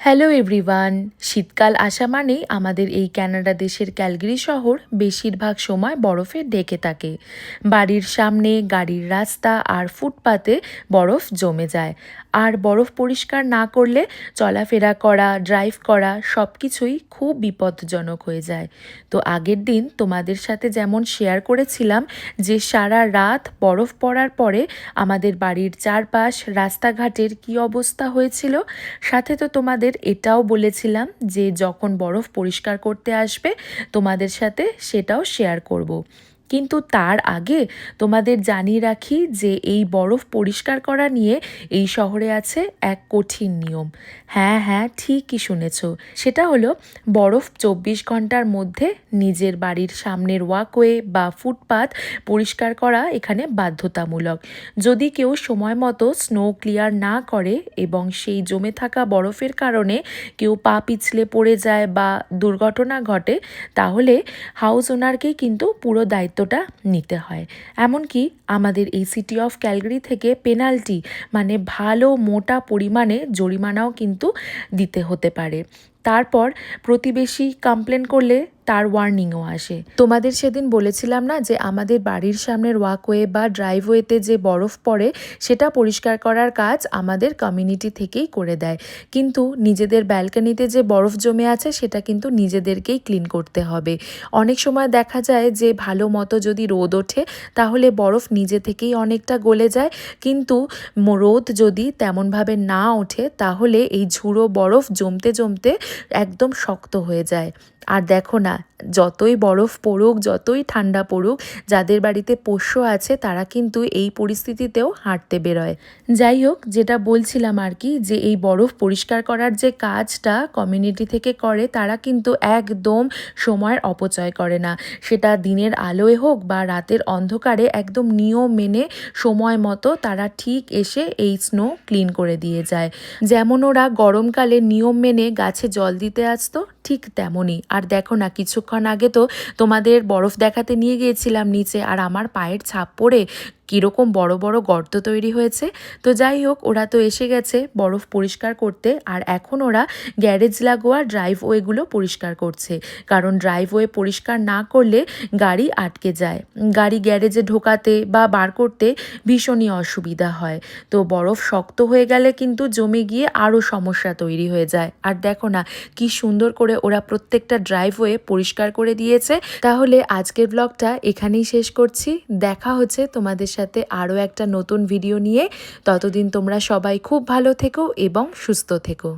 Hello everyone, শীতকাল আসা মানেই আমাদের এই ক্যানাডা দেশের ক্যালগরি শহর বেশিরভাগ সময় বরফে ঢেকে থাকে। বাড়ির সামনে, গাড়ির রাস্তা আর ফুটপাতে বরফ জমে যায়। আর বরফ পরিষ্কার না করলে চলাফেরা করা, ড্রাইভ করা সব কিছুই খুব বিপদজনক হয়ে যায়। তো আগের দিন তোমাদের সাথে যেমন শেয়ার করেছিলাম যে সারা রাত বরফ পড়ার পরে আমাদের বাড়ির চারপাশ, রাস্তাঘাটের কি অবস্থা হয়েছিল, সাথে তো তোমাদের এটাও বলেছিলাম যে যখন বরফ পরিষ্কার করতে আসবে তোমাদের সাথে সেটাও শেয়ার করব। কিন্তু তার আগে তোমাদের জানিয়ে রাখি যে এই বরফ পরিষ্কার করা নিয়ে এই শহরে আছে এক কঠিন নিয়ম। হ্যাঁ হ্যাঁ ঠিকই শুনেছ। সেটা হলো বরফ চব্বিশ ঘণ্টার মধ্যে নিজের বাড়ির সামনের ওয়াকওয়ে বা ফুটপাথ পরিষ্কার করা এখানে বাধ্যতামূলক। যদি কেউ সময় মতো স্নো ক্লিয়ার না করে এবং সেই জমে থাকা বরফের কারণে কেউ পা পিছলে পড়ে যায় বা দুর্ঘটনা ঘটে, তাহলে হাউস ওনারকেই কিন্তু পুরো দায়িত্ব দায়িত্বটা নিতে হয়। এমনকি আমাদের এই সিটি অফ ক্যালগরি থেকে পেনাল্টি মানে ভালো মোটা পরিমাণে জরিমানাও কিন্তু দিতে হতে পারে। তারপর প্রতিবেশী কমপ্লেন করলে তার ওয়ার্নিংও আসে। তোমাদের সেদিন বলেছিলাম না যে আমাদের বাড়ির সামনের ওয়াকওয়ে বা ড্রাইভওয়েতে যে বরফ পড়ে, সেটা পরিষ্কার করার কাজ আমাদের কমিউনিটি থেকেই করে দেয়। কিন্তু নিজেদের ব্যালকানিতে যে বরফ জমে আছে, সেটা কিন্তু নিজেদেরকেই ক্লিন করতে হবে। অনেক সময় দেখা যায় যে ভালো মতো যদি রোদ ওঠে, তাহলে বরফ নিজে থেকেই অনেকটা গলে যায়। কিন্তু রোদ যদি তেমনভাবে না ওঠে, তাহলে এই ঝুড়ো বরফ জমতে জমতে একদম শক্ত হয়ে যায়। আর দেখো না, যতই বরফ পড়ুক, যতই ঠান্ডা পড়ুক, যাদের বাড়িতে পোষ্য আছে, তারা কিন্তু এই পরিস্থিতিতেও হাঁটতে বেরোয়। যাই হোক, যেটা বলছিলাম আর কি, যে এই বরফ পরিষ্কার করার যে কাজটা কমিউনিটি থেকে করে, তারা কিন্তু একদম সময়ের অপচয় করে না। সেটা দিনের আলোয় হোক বা রাতের অন্ধকারে একদম নিয়ম মেনে সময় মতো তারা ঠিক এসে এই স্নো ক্লিন করে দিয়ে যায়। যেমন ওরা গরমকালে নিয়ম মেনে গাছে জল দিতে আসতো ঠিক তেমনই। আর দেখো না, কিছুক্ষণ আগে তো তোমাদের বরফ দেখাতে নিয়ে গিয়েছিলাম নিচে, আর আমার পায়ের ছাপ পড়ে কীরকম বড় বড় গর্ত তৈরি হয়েছে। তো যাই হোক, ওরা তো এসে গেছে বরফ পরিষ্কার করতে। আর এখন ওরা গ্যারেজ লাগোয়া ড্রাইভওয়েগুলো পরিষ্কার করছে। কারণ ড্রাইভওয়ে পরিষ্কার না করলে গাড়ি আটকে যায়। গাড়ি গ্যারেজে ঢোকাতে বা বার করতে ভীষণই অসুবিধা হয়। তো বরফ শক্ত হয়ে গেলে কিন্তু জমে গিয়ে আরও সমস্যা তৈরি হয়ে যায়। আর দেখো না, কি সুন্দর করে ওরা প্রত্যেকটা ড্রাইভওয়ে পরিষ্কার করে দিয়েছে। তাহলে আজকের ব্লগটা এখানেই শেষ করছি। দেখা হচ্ছে তোমাদের সাথে আরও একটা নতুন ভিডিও নিয়ে। ততদিন তোমরা সবাই খুব ভালো থেকো এবং সুস্থ থেকো।